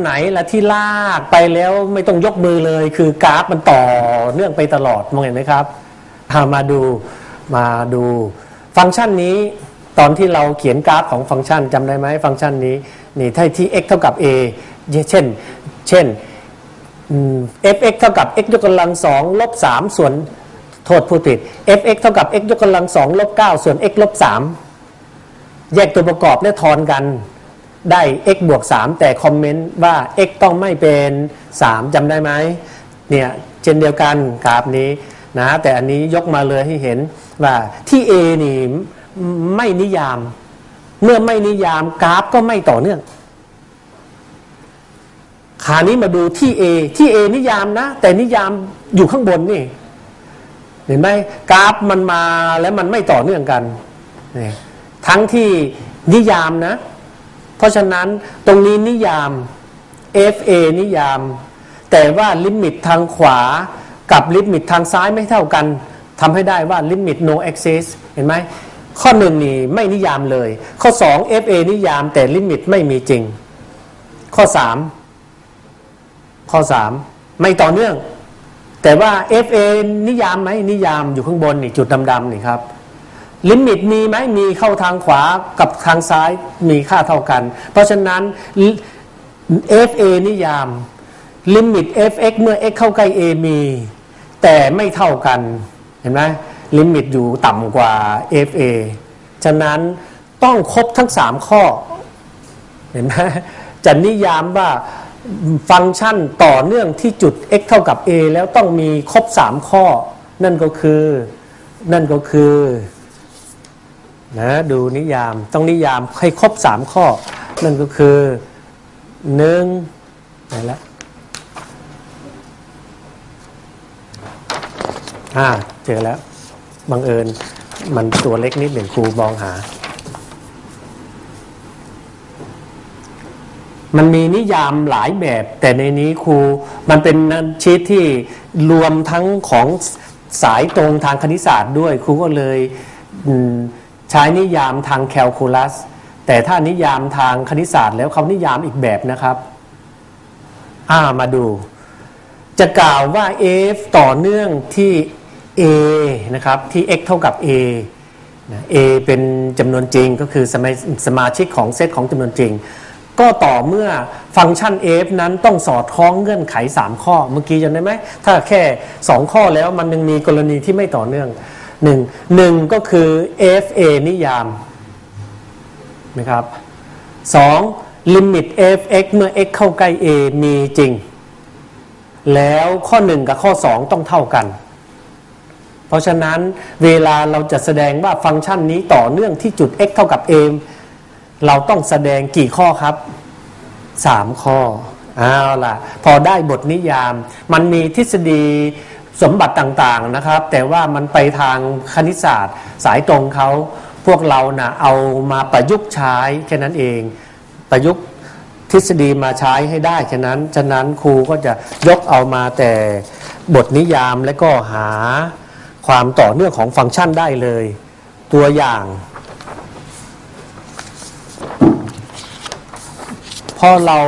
ไหนละที่ลากไปแล้วไม่ต้องยกมือเลย คือกราฟมันต่อเนื่องไปตลอดมองเห็นไหมครับามาดูมาดู ฟังก์ชันนี้ตอนที่เราเขียนกราฟของฟังก์ชันจำได้ไหมฟังก์ชันนี้นี่ถ้าที่ x เท่ากับ a เช่น เช่น fx เท่ากับ x ยกกำลังสองลบสามส่วนโทษผู้ผิด fx เท่ากับ x ยกกำลังสองลบเก้าส่วน x ลบสามแยกตัวประกอบและทอนกัน ได้ x บวก 3 แต่คอมเมนต์ว่า x ต้องไม่เป็น 3จำได้ไหมเนี่ยเช่นเดียวกันกราฟนี้นะแต่อันนี้ยกมาเลยให้เห็นว่าที่ A นี่ไม่นิยาม เมื่อไม่นิยามกราฟก็ไม่ต่อเนื่องขานี้มาดูที่ A ที่ A นิยามนะ แต่นิยามอยู่ข้างบนนี่ เห็นไหมกราฟมันมาแล้วมันไม่ต่อเนื่องกัน ทั้งที่นิยามนะ เพราะฉะนั้นตรงนี้นิยาม FA นิยาม แต่ว่าลิมิตทางขวากับลิมิตทางซ้ายไม่เท่ากันทำให้ได้ว่าลิมิต no access เห็นไหมข้อหนึ่งนี่ไม่นิยามเลย ข้อ 2 FA นิยามแต่ลิมิตไม่มีจริง ข้อ 3 ข้อ 3 ไม่ต่อเนื่อง แต่ว่า FA นิยามไหมนิยามอยู่ข้างบนนี่จุดดำๆนี่ครับ ลิมิตมีไหมมีเข้าทางขวากับทางซ้ายมีค่าเท่ากัน เพราะฉะนั้น FA นิยาม ลิมิต fx เมื่อ x เข้าใกล้ a มี แต่ไม่เท่ากัน เห็นไหมลิมิตอยู่ต่ำกว่า fa ฉะนั้นต้องครบทั้ง 3 ข้อ เห็นไหมจะนิยามว่าฟังก์ชันต่อเนื่องที่จุด x เท่ากับ a แล้วต้องมีครบ 3 ข้อ นั่นก็คือ นั่นก็คือ นะดูนิยามต้องนิยามให้ครบ 3 ข้อ นั่นก็คือหนึ่งไหนละอ่าเจอแล้วบังเอิญมันตัวเล็กนิดหนึ่งครูมองหา มันมีนิยามหลายแบบ แต่ในนี้ครูมันเป็นชีตที่รวมทั้งของสายตรงทางคณิตศาสตร์ด้วย ครูก็เลย ใช้นิยามทางแคลคูลัส แต่ถ้านิยามทางคณิตศาสตร์ แล้วเขานิยามอีกแบบนะครับ อ่ามาดู จะกล่าวว่า f ต่อเนื่องที่ a นะครับ ที่ x เท่ากับ a a เป็นจำนวนจริงก็คือสมาสมาชิกของเซตของจำนวนจริง ก็ต่อเมื่อฟังก์ชัน f นั้นต้องสอดคล้องเงื่อนไข 3 ข้อ เมื่อกี้จำได้ไหม ถ้าแค่ 2 ข้อแล้วมันยังมีกรณีที่ไม่ต่อเนื่อง หนึ่งหนึ่งก็คือ fa นิยามนะครับสองลิมิต fx เมื่อ x เข้าใกล้ a มีจริง แล้วข้อ 1 กับข้อ 2 ต้องเท่ากัน เพราะฉะนั้นเวลาเราจะแสดงว่าฟังก์ชันนี้ต่อเนื่องที่จุด x เท่ากับ a เราต้องแสดงกี่ข้อครับ 3 ข้อเอาล่ะ พอได้บทนิยาม มันมีทฤษฎี สมบัติต่างๆนะครับ แต่ว่ามันไปทางคณิตศาสตร์ สายตรงเขาพวกเรานะ่ะเอามาประยุกต์ใช้แค่นั้นเอง ประยุกต์ทฤษฎีมาใช้ให้ได้แค่นั้น ฉะนั้นครูก็จะยกเอามาแต่บทนิยามและก็หาความต่อเนื่องของฟังก์ชันได้เลย ตัวอย่างพอเรา